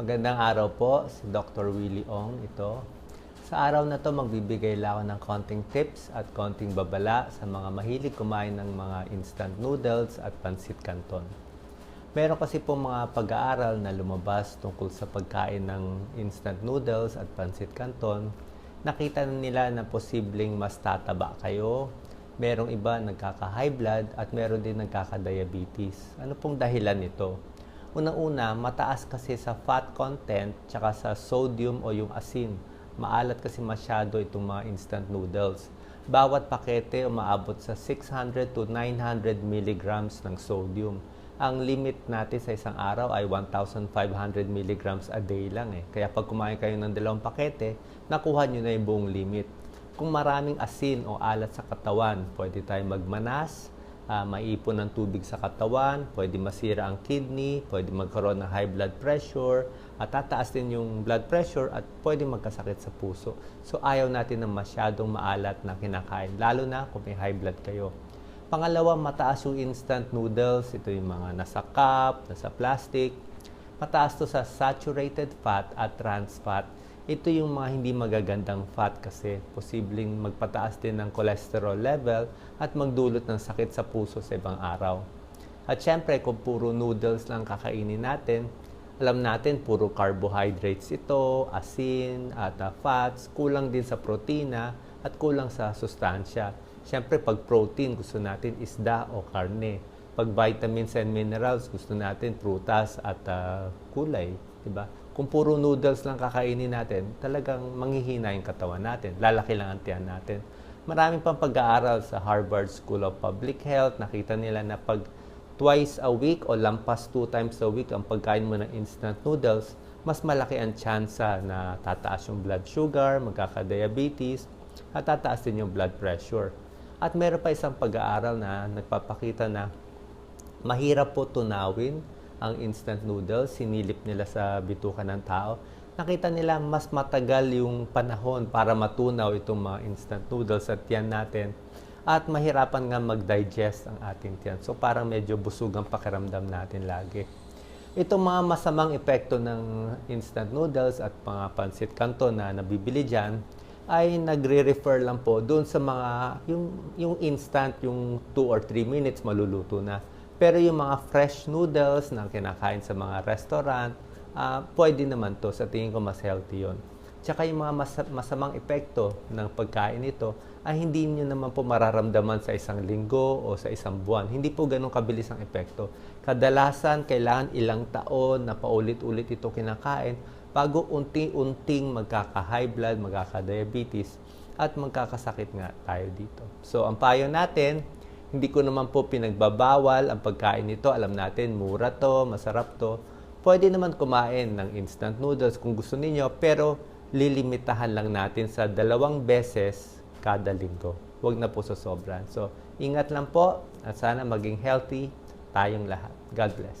Magandang araw po, si Dr. Willie Ong ito. Sa araw na to magbibigay lang ako ng konting tips at konting babala sa mga mahilig kumain ng mga instant noodles at pansit canton. Meron kasi po mga pag-aaral na lumabas tungkol sa pagkain ng instant noodles at pansit canton. Nakita na nila na posibleng mas tataba kayo, merong iba nagkaka-high blood at meron din nagkaka-diabetes. Ano pong dahilan nito? Unang-una, mataas kasi sa fat content tsaka sa sodium o yung asin. Maalat kasi masyado itong mga instant noodles. Bawat pakete umaabot sa 600 to 900 milligrams ng sodium. Ang limit natin sa isang araw ay 1,500 milligrams a day lang eh. Kaya pag kumain kayo ng dalawang pakete, nakuha nyo na yung buong limit. Kung maraming asin o alat sa katawan, pwede tayong magmanas, uh, maipon ng tubig sa katawan, pwede masira ang kidney, pwede magkaroon ng high blood pressure, at tataas din yung blood pressure at pwede magkasakit sa puso. So ayaw natin ng masyadong maalat na kinakain, lalo na kung may high blood kayo. Pangalawa, mataas yung instant noodles. Ito yung mga nasa cup, nasa plastic. Mataas to sa saturated fat at trans fat. Ito yung mga hindi magagandang fat kasi posibleng magpataas din ng cholesterol level at magdulot ng sakit sa puso sa ibang araw. At syempre, kung puro noodles lang kakainin natin, alam natin puro carbohydrates ito, asin, at uh, fats, kulang din sa protina at kulang sa sustansya. Siyempre, pag protein, gusto natin isda o karne. Pag vitamins and minerals, gusto natin prutas at uh, kulay. Diba? Kung puro noodles lang kakainin natin, talagang manghihina yung katawan natin. Lalaki lang ang tiyan natin. Maraming pang pag-aaral sa Harvard School of Public Health. Nakita nila na pag twice a week o lampas two times a week ang pagkain mo ng instant noodles, mas malaki ang tsansa na tataas yung blood sugar, magkaka-diabetes, at tataas din yung blood pressure. At meron pa isang pag-aaral na nagpapakita na mahirap po tunawin ang instant noodles, sinilip nila sa bituka ng tao. Nakita nila mas matagal yung panahon para matunaw itong mga instant noodles at yan natin. At mahirapan nga mag-digest ang ating tiyan. So parang medyo busog ang pakiramdam natin lagi. Itong mga masamang epekto ng instant noodles at mga pansit canton na nabibili dyan, ay nagre-refer lang po doon sa mga yung yung instant yung 2 or 3 minutes maluluto na. Pero yung mga fresh noodles na kinakain sa mga restaurant, uh, pwede naman to sa tingin ko mas healthy 'yon. Tsaka yung mga mas, masamang epekto ng pagkain nito ay hindi niyo naman po mararamdaman sa isang linggo o sa isang buwan. Hindi po ganun kabilis ang epekto. Kadalasan, kailangan ilang taon na paulit-ulit ito kinakain bago unti-unting magkaka-high blood, magkaka-diabetes, at magkakasakit nga tayo dito. So, ang payo natin, hindi ko naman po pinagbabawal ang pagkain nito. Alam natin, mura to, masarap to. Pwede naman kumain ng instant noodles kung gusto niyo pero lilimitahan lang natin sa dalawang beses kada linggo. Huwag na po sa sobran. So, ingat lang po at sana maging healthy tayong lahat. God bless.